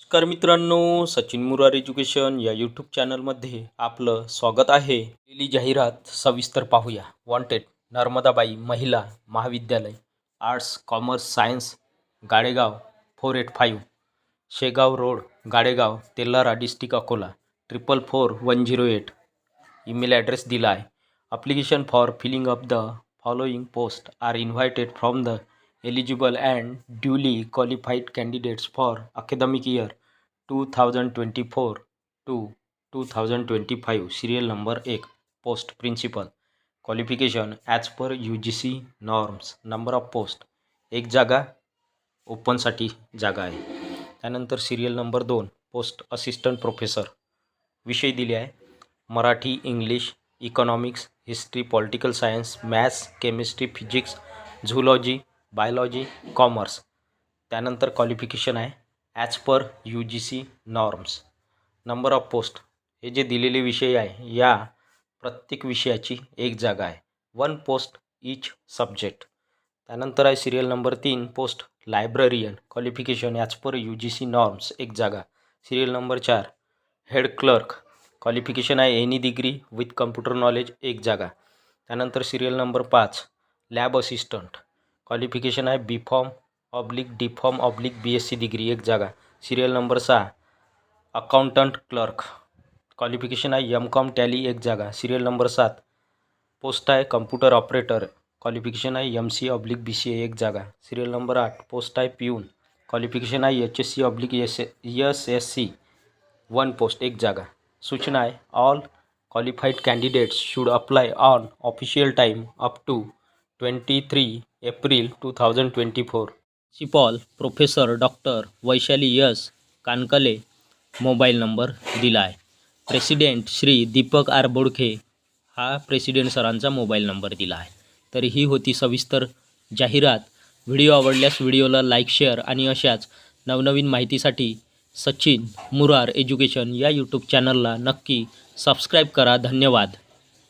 नमस्कार मित्रांनो सचिन मुरार एज्युकेशन या यूट्यूब चॅनलमध्ये आपलं स्वागत आहे. दिलेली जाहिरात सविस्तर पाहूया. वॉन्टेड नर्मदाबाई महिला महाविद्यालय arts commerce science Gadegaon four eight five Shegaon road Gadegaon Telhara district Akola. Triple four one zero eight email address दिला आहे application for filling up the following post are invited from the eligible and duly qualified candidates for academic year 2024 to 2025 serial number 1 post principal qualification as per UGC norms number of post एक जागा ओपनसाठी जागा आहे त्यानंतर serial number दोन post assistant professor विषय दिले आहे Marathi English economics history political science maths chemistry physics zoology biology commerce. त्यानंतर क्वालिफिकेशन आहे as per U G C norms number of post हे जे दिलेले विषय आहे या प्रत्येक विषयाची एक जागा आहे. वन पोस्ट इच सब्जेक्ट त्यानंतर आहे सिरियल नंबर तीन post librarian qualification as per U G C norms एक जागा. सिरियल नंबर चार हेड क्लर्क क्वालिफिकेशन आहे any degree with computer knowledge एक जागा. त्यानंतर सिरियल नंबर पाच लॅब असिस्टंट क्वालिफिकेशन आहे B pharm oblique D pharm oblique B S C degree एक जागा सिरियल नंबर सहा अकाउंटंट क्लर्क क्वालिफिकेशन आहे एम कॉम टॅली एक जागा सिरियल नंबर सात पोस्ट आहे कम्प्युटर ऑपरेटर क्वालिफिकेशन आहे M C oblique B C A एक जागा सिरियल नंबर आठ पोस्ट आहे पिऊन क्वालिफिकेशन आहे H S C oblique S S C one post एक जागा सूचना आहे all qualified candidates should apply on official time up to twenty three April two thousand twenty four. Principal professor doctor Vaishali S Kankale mobile number दिला आहे president Shri Deepak R Bodkhe हा president सरांचा mobile number दिला आहे तर ही होती सविस्तर जाहिरात. व्हिडिओ आवडल्यास व्हिडिओला लाईक शेअर आणि अशाच नवनवीन माहितीसाठी सचिन मुरार एज्युकेशन या यूट्यूब चॅनलला नक्की सबस्क्राईब करा. धन्यवाद.